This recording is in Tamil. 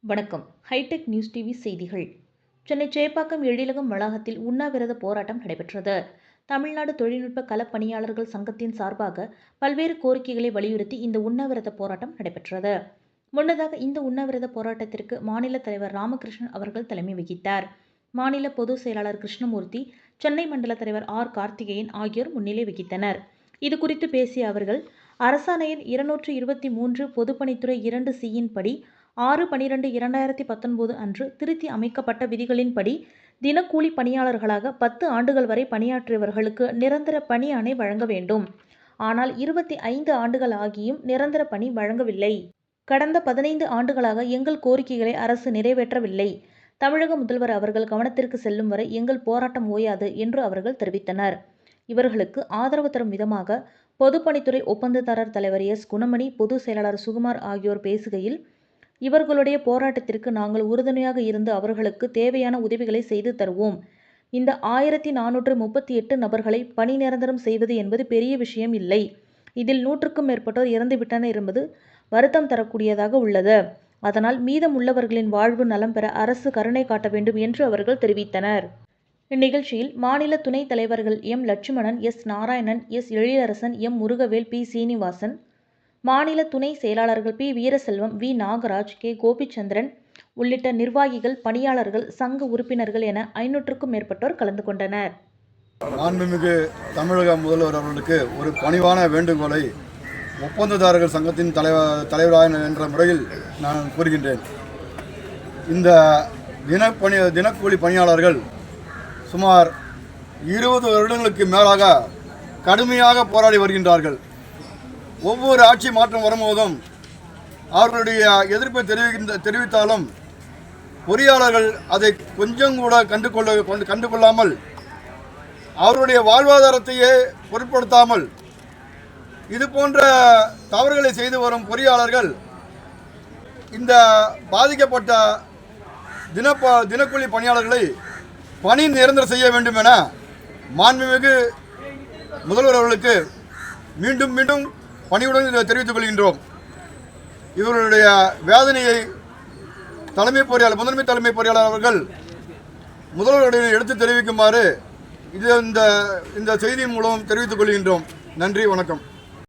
வணக்கம். ஹைடெக் நியூஸ் டிவி செய்திகள். சென்னை சேப்பாக்கம் எழிலகம் வளாகத்தில் உண்ணாவிரத போராட்டம் நடைபெற்றது. தமிழ்நாடு தொழில்நுட்ப களப்பணியாளர்கள் சங்கத்தின் சார்பாக பல்வேறு கோரிக்கைகளை வலியுறுத்தி இந்த உண்ணாவிரத போராட்டம் நடைபெற்றது. முன்னதாக இந்த உண்ணாவிரத போராட்டத்திற்கு மாநில தலைவர் ராமகிருஷ்ணன் அவர்கள் தலைமை வகித்தார். மாநில பொதுச் செயலாளர் கிருஷ்ணமூர்த்தி சென்னை மண்டல தலைவர் ஆர் கார்த்திகேயன் ஆகியோர் முன்னிலை வகித்தனர். இது குறித்து பேசிய அவர்கள் அரசாணையின் இருநூற்று இருபத்தி மூன்று பொதுப்பணித்துறை இரண்டு சியின் படி ஆறு பனிரெண்டு இரண்டாயிரத்தி பத்தொன்பது அன்று திருத்தி அமைக்கப்பட்ட விதிகளின்படி தினக்கூலி பணியாளர்களாக பத்து ஆண்டுகள் வரை பணியாற்றியவர்களுக்கு நிரந்தர பணி ஆணை வழங்க வேண்டும். ஆனால் இருபத்தி ஐந்து ஆண்டுகள் ஆகியும் நிரந்தர பணி வழங்கவில்லை. கடந்த பதினைந்து ஆண்டுகளாக எங்கள் கோரிக்கைகளை அரசு நிறைவேற்றவில்லை. தமிழக முதல்வர் அவர்கள் கவனத்திற்கு செல்லும் வரை எங்கள் போராட்டம் ஓயாது என்று அவர்கள் தெரிவித்தனர். இவர்களுக்கு ஆதரவு தரும் விதமாக பொதுப்பணித்துறை ஒப்பந்ததாரர் தலைவர் எஸ். குணமணி பொதுச் செயலாளர் சுகுமார் ஆகியோர் பேசுகையில் இவர்களுடைய போராட்டத்திற்கு நாங்கள் உறுதுணையாக இருந்து அவர்களுக்கு தேவையான உதவிகளை செய்து தருவோம். இந்த ஆயிரத்தி நானூற்று முப்பத்தி எட்டு நபர்களை பணி நிரந்தரம் செய்வது என்பது பெரிய விஷயம் இல்லை. இதில் நூற்றுக்கும் மேற்பட்டோர் இறந்துவிட்டனர் என்பது வருத்தம் தரக்கூடியதாக உள்ளது. அதனால் மீதம் உள்ளவர்களின் வாழ்வு நலம் பெற அரசு கருணை காட்ட வேண்டும் என்று அவர்கள் தெரிவித்தனர். இந்நிகழ்ச்சியில் மாநில துணைத் தலைவர்கள் M. Lakshmanan S. Narayanan S. Ezhilarasan M. Murugavel P. Srinivasan மாநில துணை செயலாளர்கள் P. Veeraselvam V. Nagaraj K. Gopichandran உள்ளிட்ட நிர்வாகிகள் பணியாளர்கள் சங்க உறுப்பினர்கள் என ஐநூற்றுக்கும் மேற்பட்டோர் கலந்து கொண்டனர். மாண்புமிகு தமிழக முதல்வர் அவர்களுக்கு ஒரு பணிவான வேண்டுகோளை ஒப்பந்ததாரர்கள் சங்கத்தின் தலைவர் தலைவராக என்ற முறையில் நான் கூறுகின்றேன். இந்த தினப்பணி தினக்கூலி பணியாளர்கள் சுமார் இருபது வருடங்களுக்கு மேலாக கடுமையாக போராடி வருகின்றார்கள். ஒவ்வொரு ஆட்சி மாற்றம் வரும்போதும் அவர்களுடைய எதிர்ப்பை தெரிவிக்கின்ற தெரிவித்தாலும் பொறியாளர்கள் அதை கொஞ்சம் கூட கண்டுகொள்ள கொண்டு கொள்ளாமல் அவருடைய வாழ்வாதாரத்தையே பொருட்படுத்தாமல் இது போன்ற தவறுகளை செய்து வரும் பொறியாளர்கள் இந்த பாதிக்கப்பட்ட தினப்ப தினக்கூலி பணியாளர்களை பணி நிரந்தரம் செய்ய வேண்டும் என மாண்புமிகு முதல்வர் அவர்களுக்கு மீண்டும் மீண்டும் பணியுடன் இதை தெரிவித்துக் கொள்கின்றோம். இவர்களுடைய வேதனையை தலைமை பொறியாளர் முதன்மை தலைமை பொறியாளர் அவர்கள் முதல்வருடைய எடுத்து தெரிவிக்குமாறு இது இந்த இந்த செய்தியின் மூலம் தெரிவித்துக் கொள்கின்றோம். நன்றி வணக்கம்.